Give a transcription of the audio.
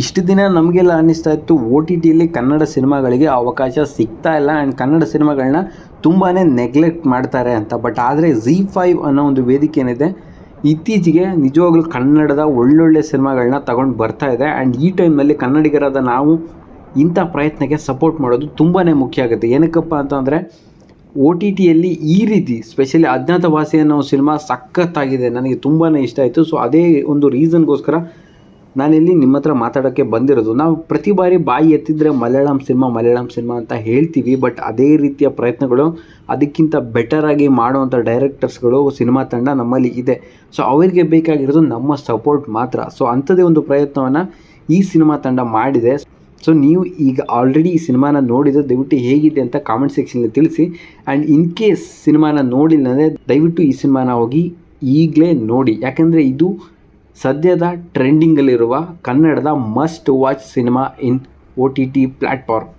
ಇಷ್ಟು ದಿನ ನಮಗೆಲ್ಲ ಅನ್ನಿಸ್ತಾ ಇತ್ತು, ಓ ಟಿ ಟಿಯಲ್ಲಿ ಕನ್ನಡ ಸಿನಿಮಾಗಳಿಗೆ ಅವಕಾಶ ಸಿಗ್ತಾ ಇಲ್ಲ ಆ್ಯಂಡ್ ಕನ್ನಡ ಸಿನಿಮಾಗಳನ್ನ ತುಂಬಾ ನೆಗ್ಲೆಕ್ಟ್ ಮಾಡ್ತಾರೆ ಅಂತ. ಬಟ್ ಆದರೆ ಝೀ ಫೈವ್ ಅನ್ನೋ ಒಂದು ವೇದಿಕೆ ಏನಿದೆ, ಇತ್ತೀಚೆಗೆ ನಿಜವಾಗ್ಲೂ ಕನ್ನಡದ ಒಳ್ಳೊಳ್ಳೆ ಸಿನಿಮಾಗಳನ್ನ ತಗೊಂಡು ಬರ್ತಾ ಇದೆ. ಆ್ಯಂಡ್ ಈ ಟೈಮ್ನಲ್ಲಿ ಕನ್ನಡಿಗರಾದ ನಾವು ಇಂಥ ಪ್ರಯತ್ನಕ್ಕೆ ಸಪೋರ್ಟ್ ಮಾಡೋದು ತುಂಬಾ ಮುಖ್ಯ ಆಗುತ್ತೆ. ಏನಕ್ಕಪ್ಪ ಅಂತಂದರೆ ಓ ಟಿ ಟಿಯಲ್ಲಿ ಈ ರೀತಿ ಸ್ಪೆಷಲಿ ಅಜ್ಞಾತವಾಸಿ ಅನ್ನೋ ಸಿನಿಮಾ ಸಖತ್ತಾಗಿದೆ. ನನಗೆ ತುಂಬಾ ಇಷ್ಟ ಆಯಿತು. ಸೊ ಅದೇ ಒಂದು ರೀಸನ್ಗೋಸ್ಕರ ನಾನಿಲ್ಲಿ ನಿಮ್ಮ ಹತ್ರ ಮಾತಾಡೋಕ್ಕೆ ಬಂದಿರೋದು. ನಾವು ಪ್ರತಿ ಬಾರಿ ಬಾಯಿ ಎತ್ತಿದ್ರೆ ಮಲಯಾಳಂ ಸಿನಿಮಾ ಮಲಯಾಳಂ ಸಿನಿಮಾ ಅಂತ ಹೇಳ್ತೀವಿ. ಬಟ್ ಅದೇ ರೀತಿಯ ಪ್ರಯತ್ನಗಳು ಅದಕ್ಕಿಂತ ಬೆಟರಾಗಿ ಮಾಡುವಂಥ ಡೈರೆಕ್ಟರ್ಸ್ಗಳು ಸಿನಿಮಾ ತಂಡ ನಮ್ಮಲ್ಲಿ ಇದೆ. ಸೊ ಅವರಿಗೆ ಬೇಕಾಗಿರೋದು ನಮ್ಮ ಸಪೋರ್ಟ್ ಮಾತ್ರ. ಸೊ ಅಂಥದ್ದೇ ಒಂದು ಪ್ರಯತ್ನವನ್ನು ಈ ಸಿನಿಮಾ ತಂಡ ಮಾಡಿದೆ. ಸೊ ನೀವು ಈಗ ಆಲ್ರೆಡಿ ಈ ಸಿನಿಮಾನ ನೋಡಿದರೆ ದಯವಿಟ್ಟು ಹೇಗಿದೆ ಅಂತ ಕಾಮೆಂಟ್ ಸೆಕ್ಷನ್ಗೆ ತಿಳಿಸಿ. ಆ್ಯಂಡ್ ಇನ್ ಕೇಸ್ ಸಿನಿಮಾನ ನೋಡಿಲ್ಲ ಅಂದರೆ ದಯವಿಟ್ಟು ಈ ಸಿನಿಮಾನ ಹೋಗಿ ಈಗಲೇ ನೋಡಿ. ಯಾಕಂದರೆ ಇದು ಸದ್ಯದ ಟ್ರೆಂಡಿಂಗಲ್ಲಿರುವ ಕನ್ನಡದ must watch cinema in O T T platform